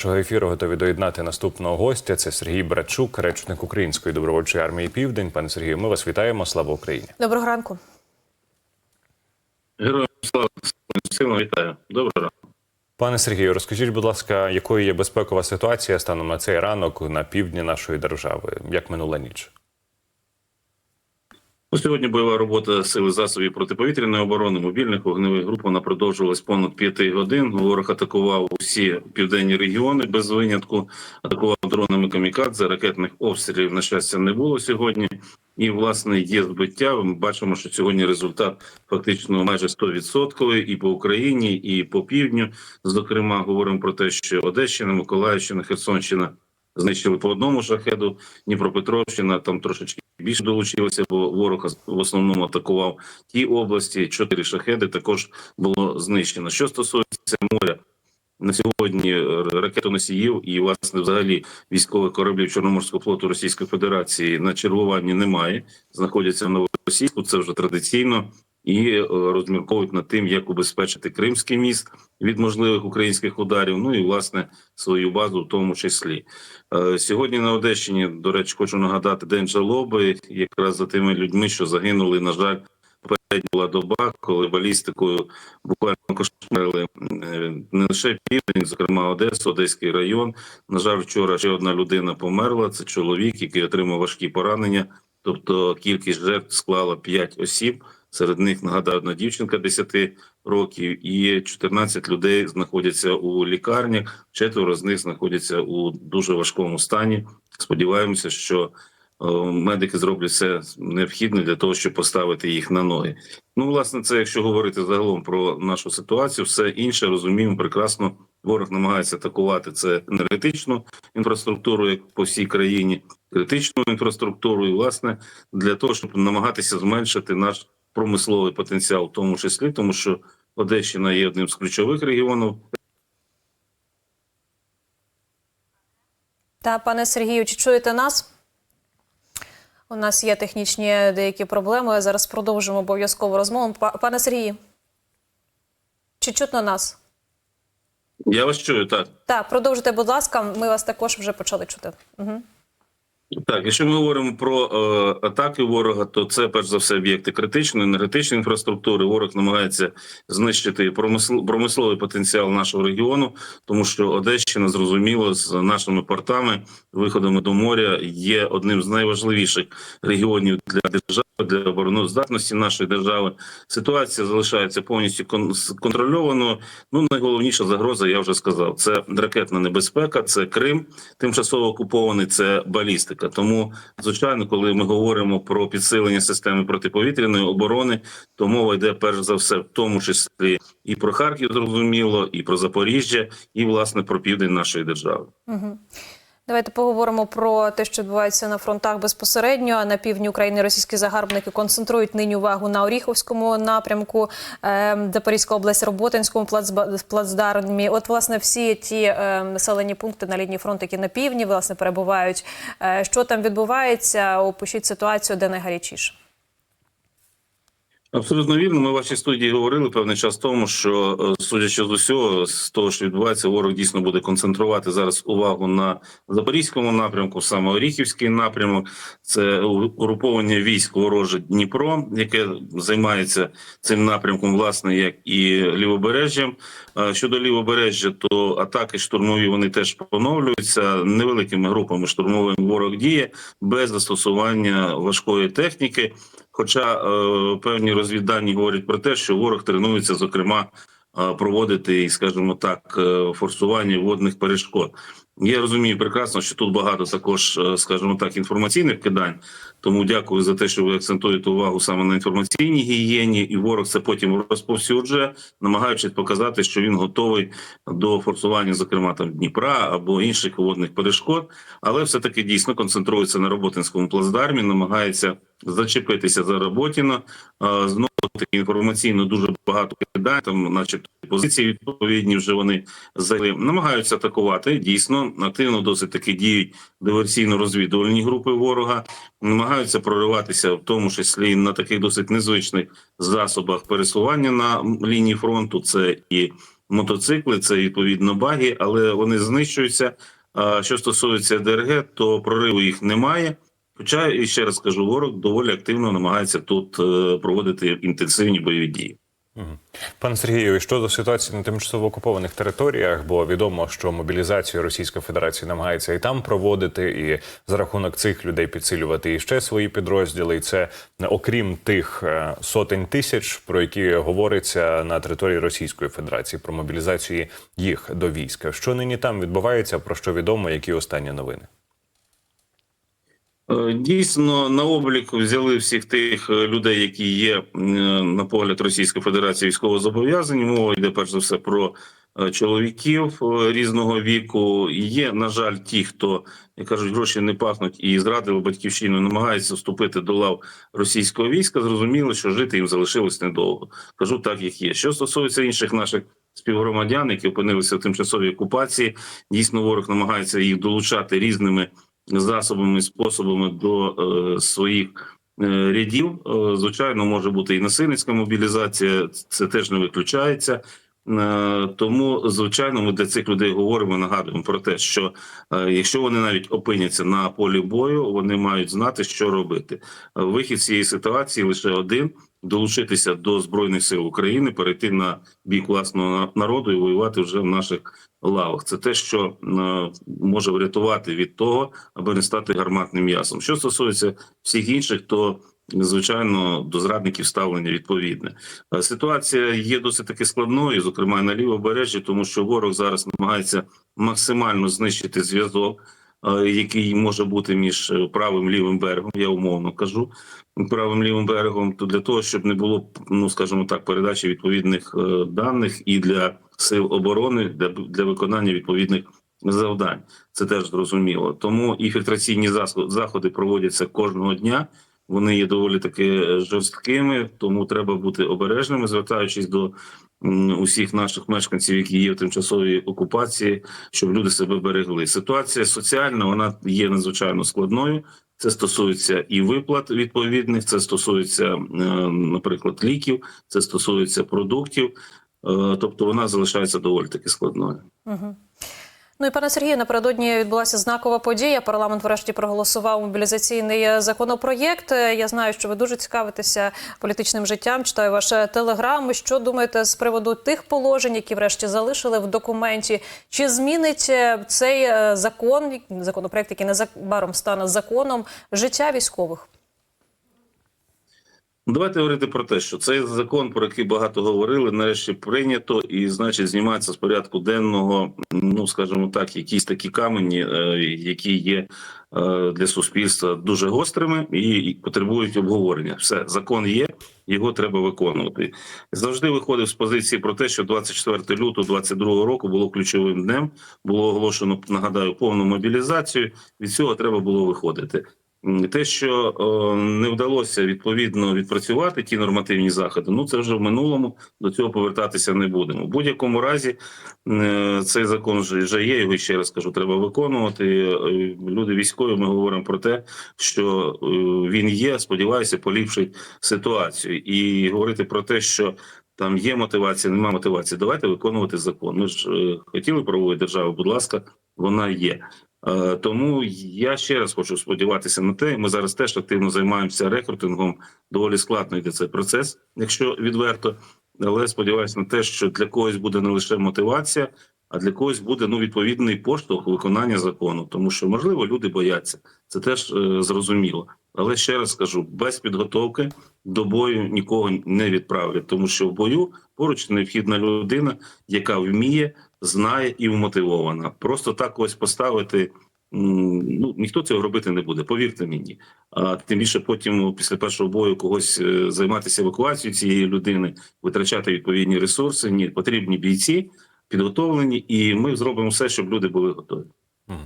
Нашого ефіру готові доєднати наступного гостя. Це Сергій Братчук, речник Української добровольчої армії Південь. Пане Сергію, ми вас вітаємо. Слава Україні! Доброго ранку. Героям слава сильно вітаю. Доброго ранку. Пане Сергію, розкажіть, будь ласка, якою є безпекова ситуація станом на цей ранок на півдні нашої держави? Як минула ніч? Ну, Сьогодні бойова робота сили засобів протиповітряної оборони, мобільних вогневих груп вона продовжувалась понад п'яти годин. Ворог атакував усі південні регіони без винятку. Атакував дронами камікадзе. Ракетних обстрілів на щастя не було сьогодні. І власне є збиття. Ми бачимо, що сьогодні результат фактично майже 100% і по Україні, і по півдню. Зокрема, говоримо про те, що Одещина, Миколаївщина, Херсонщина знищили по одному шахеду. Дніпропетровщина там трошечки більше долучилося, бо ворог в основному атакував ті області. Чотири шахеди також було знищено. Що стосується моря. На сьогодні е, ракетоносіїв і власне взагалі військових кораблів Чорноморського флоту Російської Федерації на чергуванні немає. Знаходяться в Новоросійську. Це вже традиційно і е, розмірковують над тим, як убезпечити Кримський міст від можливих українських ударів. Ну і власне свою базу, в тому числі Е, сьогодні на Одещині. До речі, хочу нагадати день жалоби, якраз за тими людьми, що загинули. На жаль, попередня була доба, коли балістикою буквально кошмарили е, не лише південь, зокрема Одесу, Одеський район. На жаль, вчора ще одна людина померла. Це чоловік, який отримав важкі поранення. Тобто кількість жертв склала 5 осіб. Серед них нагадаю, одна дівчинка 10 років, і 14 людей знаходяться у лікарнях. Четверо з них знаходяться у дуже важкому стані. Сподіваємося, що е, медики зроблять все необхідне для того, щоб поставити їх на ноги. Ну, власне, це якщо говорити загалом про нашу ситуацію, все інше розуміємо прекрасно. Ворог намагається атакувати це енергетичну інфраструктуру, як по всій країні, критичну інфраструктуру, і власне для того, щоб намагатися зменшити наш промисловий потенціал, в тому числі, тому що Одещина є одним з ключових регіонів Та пане Сергію, чи чуєте нас? У нас є технічні деякі проблеми. Зараз продовжимо обов'язково розмову. Пане Сергію, чи чутно нас? Я вас чую так. Так, продовжуйте, будь ласка. Ми вас також вже почали чути. Угу. Так, якщо ми говоримо про е, атаки ворога, то це перш за все об'єкти критичної енергетичної інфраструктури. Ворог намагається знищити промисл, промисловий потенціал нашого регіону, тому що Одещина зрозуміло з нашими портами, виходами до моря є одним з найважливіших регіонів для держави для обороноздатності нашої держави. Ситуація залишається повністю кон- контрольованою. Ну найголовніша загроза, я вже сказав, це ракетна небезпека, це Крим, тимчасово окупований, це балістика. Тому, звичайно, коли ми говоримо про підсилення системи протиповітряної оборони, то мова йде перш за все, в тому числі і про Харків, зрозуміло, і про Запоріжжя, і власне про південь нашої держави. Угу. Давайте поговоримо про те, що відбувається на фронтах безпосередньо. На півдні України російські загарбники концентрують нині увагу на Оріховському напрямку, е, Запорізька область, Роботинському плацдармі. От, власне, всі ті е, населені пункти на лінії фронту, які на півдні, власне, перебувають. Е, що там відбувається? Опишіть ситуацію, де найгарячіше. Абсолютно вірно. Ми в вашій студії говорили певний час тому, що е, судячи з усього, з того, що відбувається, ворог дійсно буде концентрувати зараз увагу на запорізькому напрямку, саме Оріхівський напрямок. Це угруповання військ вороже Дніпро, яке займається цим напрямком, власне, як і лівобережжям. Е, Щодо лівобережжя, то атаки штурмові вони теж поновлюються невеликими групами. Штурмовим ворог діє без застосування важкої техніки. Хоча е, певні розвіддані говорять про те, що ворог тренується, зокрема, проводити, і, скажімо так, е, форсування водних перешкод. Я розумію прекрасно, що тут багато також, е, скажімо так, інформаційних кидань. Тому дякую за те, що ви акцентуєте увагу саме на інформаційній гігієні, і ворог це потім розповсюджує, намагаючись показати, що він готовий до форсування, зокрема там Дніпра або інших водних перешкод, але все таки дійсно концентрується на роботинському плацдармі, намагається зачепитися за Роботіна. Знову таки інформаційно дуже багато кидань, там, начебто, позиції відповідні вже вони зайшли. намагаються атакувати. Дійсно, активно досить таки діють диверсійно-розвідувальні групи ворога, намагаються прориватися, в тому числі на таких досить незвичних засобах пересування на лінії фронту. Це і мотоцикли, це відповідно баги, але вони знищуються. А що стосується ДРГ, то прориву їх немає. Хоча і ще раз кажу, ворог доволі активно намагається тут е, проводити інтенсивні бойові дії. Пане Сергію, і щодо ситуації на тимчасово окупованих територіях, бо відомо, що мобілізацію Російська Федерація намагається і там проводити, і за рахунок цих людей підсилювати і ще свої підрозділи. І це окрім тих е, сотень тисяч, про які говориться на території Російської Федерації, про мобілізацію їх до війська. Що нині там відбувається? Про що відомо? Які останні новини? Е, Дійсно, на облік взяли всіх тих е, людей, які є е, на погляд Російської Федерації військовозобов'язані. Мова йде перш за все про чоловіків різного віку. Є, на жаль, ті, хто як кажуть, гроші не пахнуть і зрадили батьківщину, намагаються вступити до лав російського війська. Зрозуміло, що жити їм залишилось недовго. Кажу так, як є. Що стосується інших наших співгромадян, які опинилися в тимчасовій окупації, дійсно ворог намагається їх долучати різними засобами, способами до е, своїх е, рядів. Е, звичайно, може бути і насильницька мобілізація, це теж не виключається. Тому, звичайно, ми для цих людей говоримо, нагадуємо про те, що якщо вони навіть опиняться на полі бою, вони мають знати, що робити. Вихід з цієї ситуації лише один: долучитися до збройних сил України, перейти на бік власного народу і воювати вже в наших лавах. Це те, що е, може врятувати від того, аби не стати гарматним м'ясом. Що стосується всіх інших, то звичайно до зрадників ставлення відповідне. Е, Ситуація є досить таки складною, зокрема на лівобережжі, тому що ворог зараз намагається максимально знищити зв'язок. Е, Який може бути між е, правим лівим берегом, я умовно кажу правим лівим берегом, то для того, щоб не було ну скажімо так, передачі відповідних е, даних і для сил оборони для, для виконання відповідних завдань. Це теж зрозуміло. Тому і фільтраційні заходи проводяться кожного дня. Вони є доволі таки е, жорсткими, тому треба бути обережними, звертаючись до усіх наших мешканців, які є в тимчасовій окупації, щоб люди себе берегли. Ситуація соціальна вона є надзвичайно складною. Це стосується і виплат відповідних, це стосується, е, наприклад, ліків, це стосується продуктів. Е, Тобто вона залишається доволі таки складною. Угу. Ну і пане Сергію, напередодні відбулася знакова подія. Парламент врешті проголосував мобілізаційний законопроєкт. Я знаю, що ви дуже цікавитеся політичним життям. Читаю ваш е, телеграм. Що думаєте з приводу тих положень, які врешті залишили в документі? Чи змінить е, цей е, закон, законопроєкт, який незабаром стане законом, життя військових? Ну, Давайте говорити про те, що цей закон, про який багато говорили, нарешті прийнято, і значить знімається з порядку денного, ну скажімо так, якісь такі камені, е, які є е, для суспільства дуже гострими і потребують обговорення. Все, закон є, його треба виконувати. Завжди виходив з позиції про те, що 24 лютого 22 року було ключовим днем. Було оголошено, нагадаю, повну мобілізацію. Від цього треба було виходити. Те, що е, не вдалося відповідно відпрацювати ті нормативні заходи, ну це вже в минулому. До цього повертатися не будемо. В будь-якому разі е, цей закон вже є. Його ще раз кажу, треба виконувати. Е, Люди військові. Ми говоримо про те, що е, він є. Сподіваюся, поліпшить ситуацію і говорити про те, що. Там є мотивація, немає мотивації. Давайте виконувати закон. Ми ж е, хотіли правової держави. Будь ласка, вона є. Е, Тому я ще раз хочу сподіватися на те. Ми зараз теж активно займаємося рекрутингом. Доволі складно йде цей процес, якщо відверто. Але сподіваюся на те, що для когось буде не лише мотивація, а для когось буде ну відповідний поштовх виконання закону. Тому що можливо люди бояться. Це теж е, зрозуміло. Але ще раз скажу: без підготовки до бою нікого не відправлять, тому що в бою поруч необхідна людина, яка вміє, знає і вмотивована. Просто так ось поставити. Ну ніхто цього робити не буде, повірте мені. А тим більше потім, після першого бою, когось е, займатися евакуацією цієї людини, витрачати відповідні ресурси. Ні, потрібні бійці підготовлені, і ми зробимо все, щоб люди були готові.